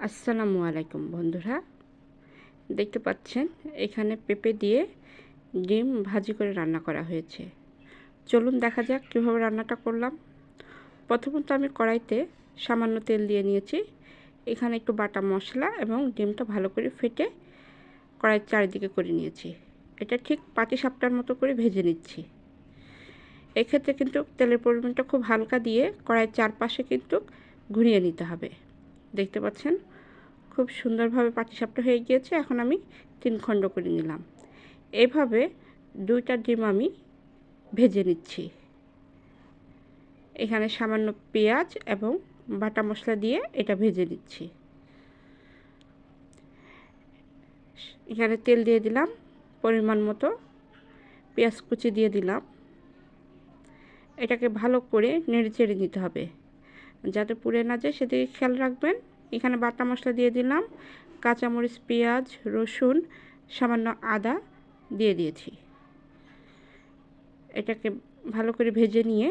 আসসালামু আলাইকুম বন্ধুরা। দেখতে পাচ্ছেন, এখানে পেঁপে দিয়ে ডিম ভাজি করে রান্না করা হয়েছে। চলুন দেখা যাক কীভাবে রান্নাটা করলাম। প্রথমত আমি কড়াইতে সামান্য তেল দিয়ে নিয়েছি। এখানে একটু বাটা মশলা এবং ডিমটা ভালো করে ফেটে কড়াইয়ের চারিদিকে করে নিয়েছি। এটা ঠিক পাটি সাপটার মতো করে ভেজে নিচ্ছি। এক্ষেত্রে কিন্তু তেলের পরিমাণটা খুব হালকা দিয়ে কড়াইয়ের চারপাশে কিন্তু ঘুরিয়ে নিতে হবে। দেখতে পাচ্ছেন? খুব সুন্দরভাবে পাটিসাপটা হয়ে গিয়েছে, এখন আমি তিন খণ্ড করে নিলাম। এভাবে দুইটা ডিম আমি ভেজে নিচ্ছি। এখানে সামান্য পেঁয়াজ এবং বাটা মশলা দিয়ে এটা ভেজে নিচ্ছি। এখানে তেল দিয়ে দিলাম, পরিমাণ মতো পেঁয়াজ কুচি দিয়ে দিলাম। এটাকে ভালো করে নেড়ে চেড়ে নিতে হবে। যাতে পুড়ে না যায় সেদিকে খেয়াল রাখবেন। এখানে বাটা মশলা দিয়ে দিলাম, কাঁচামরিচ, পেঁয়াজ, রসুন, সামান্য আদা দিয়ে দিয়েছি। এটাকে ভালো করে ভেজে নিয়ে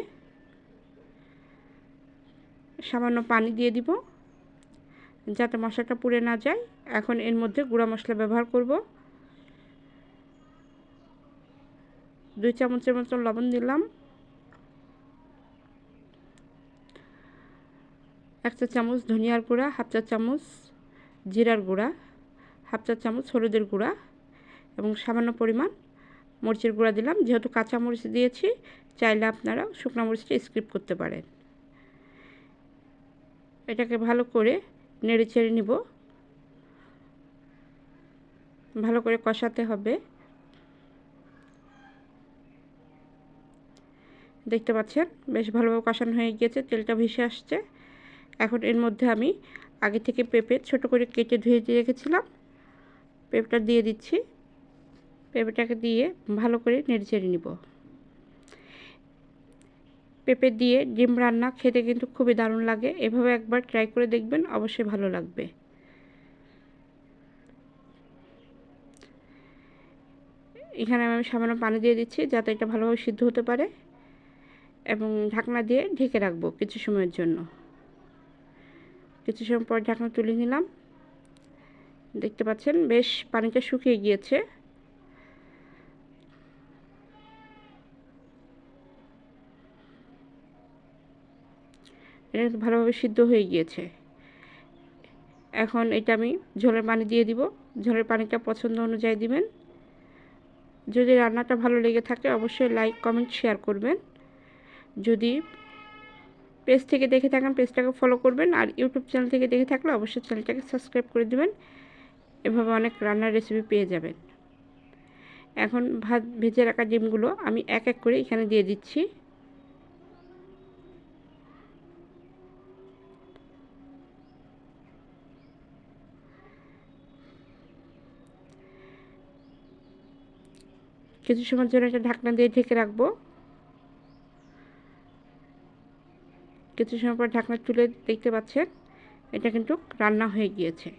সামান্য পানি দিয়ে দিব, যাতে মশলাটা পুড়ে না যায়। এখন এর মধ্যে গুঁড়া মশলা ব্যবহার করব। দুই চামচের মতো লবণ দিলাম। এক চা চামচ ধনিয়ার গুঁড়া, হাফ চা চামচ জিরার গুঁড়া, হাফ চা চামচ হলুদের গুঁড়া এবং সামান্য পরিমাণ মরিচের গুঁড়া দিলাম। যেহেতু কাঁচা মরিচ দিয়েছি, চাইলে আপনারা শুকনো মরিচটা স্কিপ করতে পারেন। এটাকে ভালো করে নেড়ে ছেড়ে নিব। ভালো করে কষাতে হবে। দেখতে পাচ্ছেন, বেশ ভালোভাবে কষানো হয়ে গিয়েছে, তেলটা ভেসে আসছে। এখন এর মধ্যে আমি আগে থেকে পেঁপে ছোট করে কেটে ধুয়ে দিয়ে রেখেছিলাম। পেঁপেটা দিয়ে দিচ্ছি। পেঁপেটাকে দিয়ে ভালো করে নেড়ে চেড়ে নিব। পেঁপে দিয়ে ডিম রান্না খেতে কিন্তু খুবই দারুণ লাগে। এভাবে একবার ট্রাই করে দেখবেন, অবশ্যই ভালো লাগবে। এখানে আমি সামান্য পানি দিয়ে দিচ্ছি যাতে এটা ভালোভাবে সিদ্ধ হতে পারে এবং ঢাকনা দিয়ে ঢেকে রাখব কিছু সময়ের জন্য। কিছু সময় পর ঢাকনা তুলে নিলাম। দেখতে পাচ্ছেন, বেশ পানিটা শুকিয়ে গিয়েছে। এটা ভালোভাবে সিদ্ধ হয়ে গিয়েছে। এখন এটা আমি ঝোলের পানি দিয়ে দিব। ঝোলের পানিটা পছন্দ অনুযায়ী দিবেন। যদি রান্নাটা ভালো লেগে থাকে, অবশ্যই লাইক কমেন্ট শেয়ার করবেন। যদি পেজ থেকে দেখে থাকেন, পেজটাকে ফলো করবেন আর ইউটিউব চ্যানেল থেকে দেখে থাকলে অবশ্যই চ্যানেলটাকে সাবস্ক্রাইব করে দেবেন। এভাবে অনেক রান্নার রেসিপি পেয়ে যাবেন। এখন ভাত ভেজে রাখা ডিমগুলো আমি এক এক করে এখানে দিয়ে দিচ্ছি। কিছু সময়ের জন্য একটা ঢাকনা দিয়ে ঢেকে রাখব। কিছু সময় পর ঢাকনা তুলে দেখতে পাচ্ছেন এটা কিন্তু রান্না হয়ে গিয়েছে।